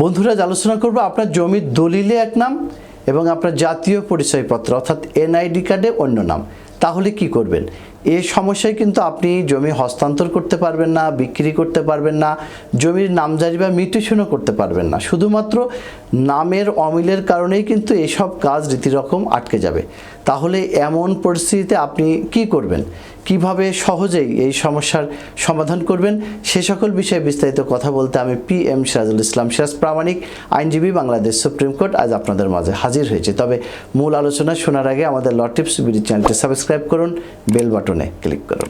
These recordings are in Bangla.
বন্ধুরা আলোচনা করব আপনার জমির দলিলে এক নাম এবং আপনার জাতীয় পরিচয়পত্র, অর্থাৎ এনআইডি কার্ডে অন্য নাম। তাহলে কি করবেন? এ সমস্যায় কিন্তু আপনি জমি হস্তান্তর করতে পারবেন না, বিক্রি করতে পারবেন না, জমির নামজারি বা মিউটেশনও করতে পারবেন না। শুধুমাত্র নামের অমিলের কারণেই কিন্তু এসব কাজ রীতিরকম আটকে যাবে। তাহলে এমন পরিস্থিতিতে আপনি কি করবেন? কীভাবে সহজেই এই সমস্যার সমাধান করবেন? সে সকল বিষয়ে বিস্তারিত কথা বলতে আমি পি এম সিরাজুল ইসলাম সিরাজ, প্রামাণিক আইনজীবী বাংলাদেশ সুপ্রিম কোর্ট আজ আপনাদের মাঝে হাজির হয়েছে। তবে মূল আলোচনা শোনার আগে আমাদের ল টিপস বিডি চ্যানেলটি সাবস্ক্রাইব করুন বেল বাটনে ক্লিক করুন।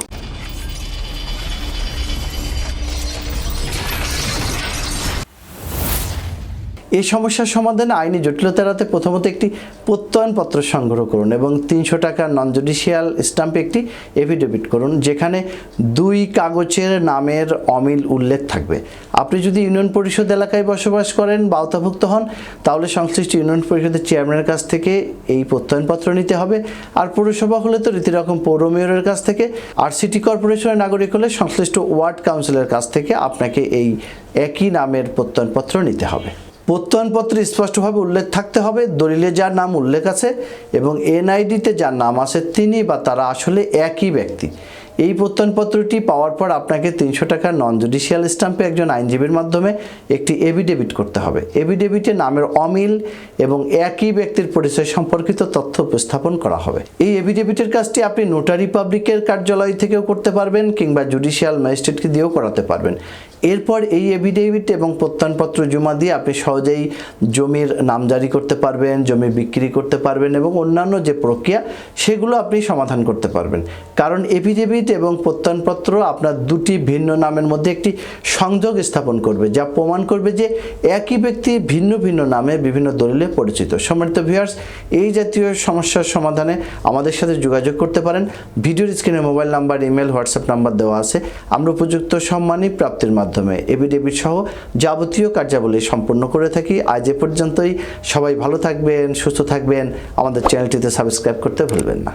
এই সমস্যার সমাধানে আইনি জটিলতা এড়াতে প্রথমত একটি প্রত্যয়নপত্র সংগ্রহ করুন এবং তিনশো টাকার নন জুডিশিয়াল স্ট্যাম্পে একটি এফিডেভিট করুন, যেখানে দুই কাগজের নামের অমিল উল্লেখ থাকবে। আপনি যদি ইউনিয়ন পরিষদ এলাকায় বসবাস করেন বা আওতাভুক্ত হন, তাহলে সংশ্লিষ্ট ইউনিয়ন পরিষদের চেয়ারম্যানের কাছ থেকে এই প্রত্যয়নপত্র নিতে হবে। আর পৌরসভা হলে তো রীতিরকম পৌর মেয়রের কাছ থেকে, আর সিটি কর্পোরেশনের নাগরিক হলে সংশ্লিষ্ট ওয়ার্ড কাউন্সিলের কাছ থেকে আপনাকে এই একই নামের প্রত্যয়নপত্র নিতে হবে। প্রত্যয়নপত্রে স্পষ্টভাবে উল্লেখ থাকতে হবে, দলিলে যার নাম উল্লেখ আছে এবং এনআইডিতে যার নাম আছে তিনি বা তারা আসলে একই ব্যক্তি। এই প্রত্যয়নপত্রটি পাওয়ার পর আপনাকে তিনশো টাকার নন জুডিশিয়াল স্ট্যাম্পে একজন আইনজীবীর মাধ্যমে একটি এভিডেভিট করতে হবে। এভিডেভিটে নামের অমিল এবং একই ব্যক্তির পরিচয় সম্পর্কিত তথ্য উপস্থাপন করা হবে। এই এভিডেভিটের কাজটি আপনি নোটারি পাবলিকের কার্যালয় থেকেও করতে পারবেন কিংবা জুডিশিয়াল ম্যাজিস্ট্রেটকে দিয়েও করাতে পারবেন। এরপর এই এভিডেভিট এবং প্রত্যয়নপত্র জমা দিয়ে আপনি সহজেই জমির নামজারি করতে পারবেন, জমি বিক্রি করতে পারবেন এবং অন্যান্য যে প্রক্রিয়া, সেগুলো আপনি সমাধান করতে পারবেন। কারণ এভিডেভিট এবং প্রত্যয়নপত্র আপনার দুটি ভিন্ন নামের মধ্যে একটি সংযোগ স্থাপন করবে, যা প্রমাণ করবে যে একই ব্যক্তি ভিন্ন ভিন্ন নামে বিভিন্ন দলিলে পরিচিত। সম্মানিত ভিউয়ার্স এই জাতীয় সমস্যার সমাধানে আমাদের সাথে যোগাযোগ করতে পারেন। ভিডিওর স্ক্রিনে mobile number email WhatsApp number দেওয়া আছে। আমরা উপযুক্ত সম্মানী প্রাপ্তির মাধ্যমে এভিডেভিট সহ যাবতীয় কার্যাবলী সম্পন্ন করে থাকি। আজ এ পর্যন্তই। সবাই ভালো থাকবেন, সুস্থ থাকবেন। আমাদের চ্যানেলটিতে সাবস্ক্রাইব করতে ভুলবেন না।